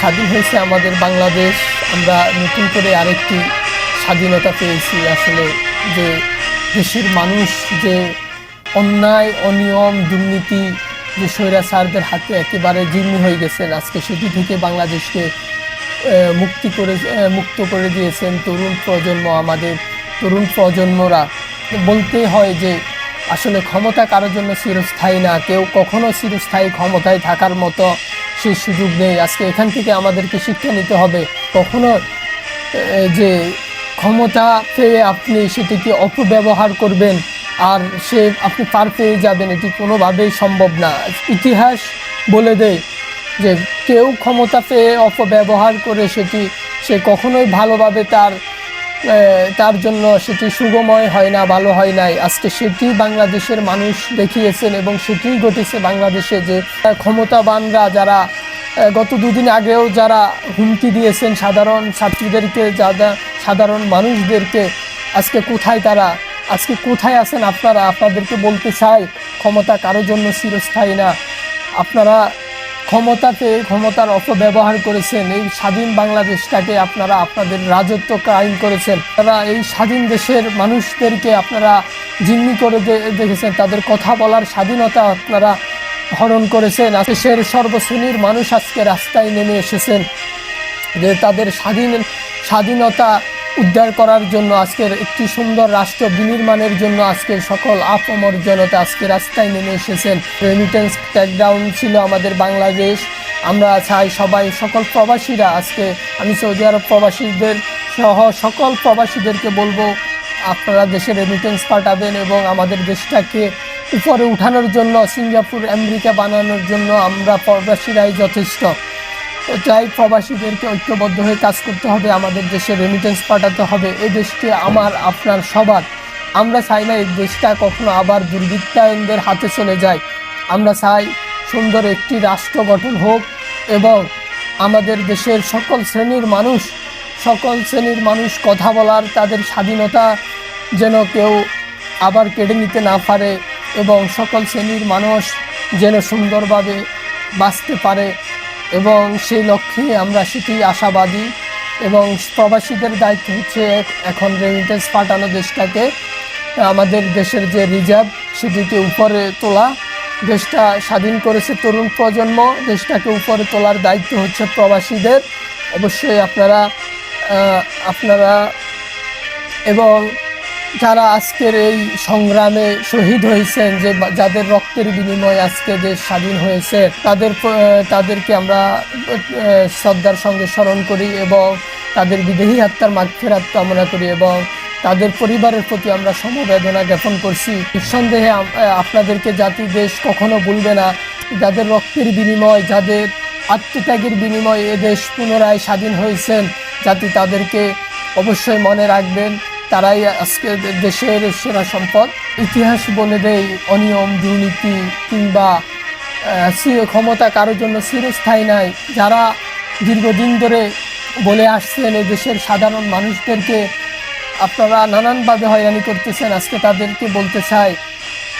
স্বাধীন হয়েছে আমাদের বাংলাদেশ। আমরা নতুন করে আরেকটি স্বাধীনতা পেয়েছি। আসলে যে দেশের মানুষ যে অন্যায়, অনিয়ম, দুর্নীতি, যে স্বৈরাচারদের হাতে একেবারে জিম্মি হয়ে গেছেন, আজকে সেটি থেকে বাংলাদেশকে মুক্তি করে মুক্ত করে দিয়েছেন তরুণ প্রজন্ম আমাদের। তরুণ প্রজন্মরা বলতে হয় যে আসলে ক্ষমতা কারোর জন্য চিরস্থায়ী না। কেউ কখনো চিরস্থায়ী ক্ষমতায় থাকার মতো সেই সুযোগ নেই। আজকে এখান থেকে আমাদেরকে শিক্ষা নিতে হবে। কখনো যে ক্ষমতা পেয়ে আপনি সেটিকে অপব্যবহার করবেন আর সে আপনি পার পেয়ে যাবেন, এটি কোনোভাবেই সম্ভব না। ইতিহাস বলে দেয় যে কেউ ক্ষমতা পেয়ে অপব্যবহার করে সেটি সে কখনোই ভালোভাবে তার তার জন্য সেটি সুগময় হয় না, ভালো হয় নাই। আজকে সেটি বাংলাদেশের মানুষ দেখিয়েছেন এবং সেটিই ঘটেছে বাংলাদেশে যে ক্ষমতাবানরা যারা গত দুদিন আগেও যারা হুমকি দিয়েছেন সাধারণ ছাত্রীদেরকে যারা সাধারণ মানুষদেরকে, আজকে কোথায় তারা, আজকে কোথায় আছেন আপনারা? আপনাদেরকে বলতে চাই, ক্ষমতা কারোর জন্য চিরস্থায়ী না। আপনারা ক্ষমতাতে ক্ষমতার অপব্যবহার করেছেন, এই স্বাধীন বাংলাদেশটাকে আপনারা আপনাদের রাজত্ব কায়েম করেছেন। তারা এই স্বাধীন দেশের মানুষদেরকে আপনারা জিম্মি করে দেখেছেন, তাদের কথা বলার স্বাধীনতা আপনারা হরণ করেছেন। দেশের সর্বশ্রেণীর মানুষ আজকে রাস্তায় নেমে এসেছেন। যে তাদের স্বাধীন, স্বাধীনতা উদ্ধার করার জন্য আজকের একটি সুন্দর রাষ্ট্র বিনির্মাণের জন্য আজকে সকল আপমর জনতা আজকে রাস্তায় নেমে এসেছেন। রেমিটেন্স ট্যাকডাউন ছিল আমাদের বাংলাদেশ। আমরা চাই সবাই, সকল প্রবাসীরা আজকে, আমি সৌদি আরব প্রবাসীদের সহ সকল প্রবাসীদেরকে বলব, আপনারা দেশে রেমিটেন্স পাঠাবেন এবং আমাদের দেশটাকে উপরে উঠানোর জন্য, সিঙ্গাপুর, আমেরিকা বানানোর জন্য আমরা প্রবাসীরাই যথেষ্ট। চাই প্রবাসীদেরকে ঐক্যবদ্ধ হয়ে কাজ করতে হবে, আমাদের দেশে রেমিটেন্স পাঠাতে হবে। এই দেশকে আমার, আপনার, সবার। আমরা চাই না এই দেশটা কখনো আবার দুর্বৃত্তায়নদের হাতে চলে যায়। আমরা চাই সুন্দর একটি রাষ্ট্র গঠন হোক এবং আমাদের দেশের সকল শ্রেণির মানুষ, সকল শ্রেণির মানুষ কথা বলার, তাদের স্বাধীনতা যেন কেউ আবার কেড়ে নিতে না পারে এবং সকল শ্রেণির মানুষ যেন সুন্দরভাবে বাঁচতে পারে। এবং সেই লক্ষ্যে আমরা সেটি আশাবাদী এবং প্রবাসীদের দায়িত্ব হচ্ছে এখন রেমিটেন্স পাঠানো দেশটাকে, আমাদের দেশের যে রিজার্ভ সেটিকে উপরে তোলা। দেশটা স্বাধীন করেছে তরুণ প্রজন্ম, দেশটাকে উপরে তোলার দায়িত্ব হচ্ছে প্রবাসীদের। অবশ্যই আপনারা আপনারা এবং যারা আজকের এই সংগ্রামে শহীদ হয়েছেন, যে যাদের রক্তের বিনিময়ে আজকে দেশ স্বাধীন হয়েছে, তাদের তাদেরকে আমরা শ্রদ্ধার সঙ্গে স্মরণ করি এবং তাদের বিদেহী আত্মার মাগফেরাত কামনা করি এবং তাদের পরিবারের প্রতি আমরা সমবেদনা জ্ঞাপন করছি। নিঃসন্দেহে আপনাদেরকে জাতি দেশ কখনো ভুলবে না। যাদের রক্তের বিনিময়, যাদের আত্মত্যাগের বিনিময়ে এ দেশ পুনরায় স্বাধীন হয়েছেন, জাতি তাদেরকে অবশ্যই মনে রাখবেন। তারাই আজকে দেশের সেরা সম্পদ। ইতিহাস বলে দেয় অনিয়ম, দুর্নীতি কিংবা ক্ষমতা কারোর জন্য চিরস্থায়ী নাই। যারা দীর্ঘদিন ধরে বলে আসছেন এই দেশের সাধারণ মানুষদেরকে, আপনারা নানানভাবে হয়রানি করতেছেন। আজকে তাদেরকে বলতে চাই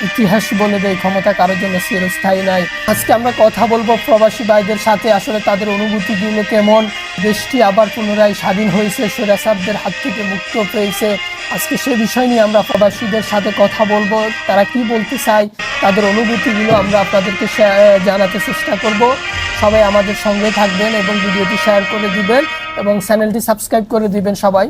ইতিহাস বলে দেয়, ক্ষমতা কারোর জন্য চিরস্থায়ী নাই আজকে আমরা কথা বলব প্রবাসী ভাইদের সাথে, আসলে তাদের অনুভূতিগুলো কেমন? দেশটি আবার পুনরায় স্বাধীন হয়েছে স্বৈরাচারদের হাত থেকে মুক্ত পেয়েছে। আজকে সে বিষয় নিয়ে আমরা প্রবাসীদের সাথে কথা বলব, তারা কি বলতে চায়, তাদের অনুভূতিগুলো আমরা আপনাদেরকে জানাতে চেষ্টা করব। সবাই আমাদের সঙ্গে থাকবেন এবং ভিডিওটি শেয়ার করে দিবেন এবং চ্যানেলটি সাবস্ক্রাইব করে দিবেন সবাই।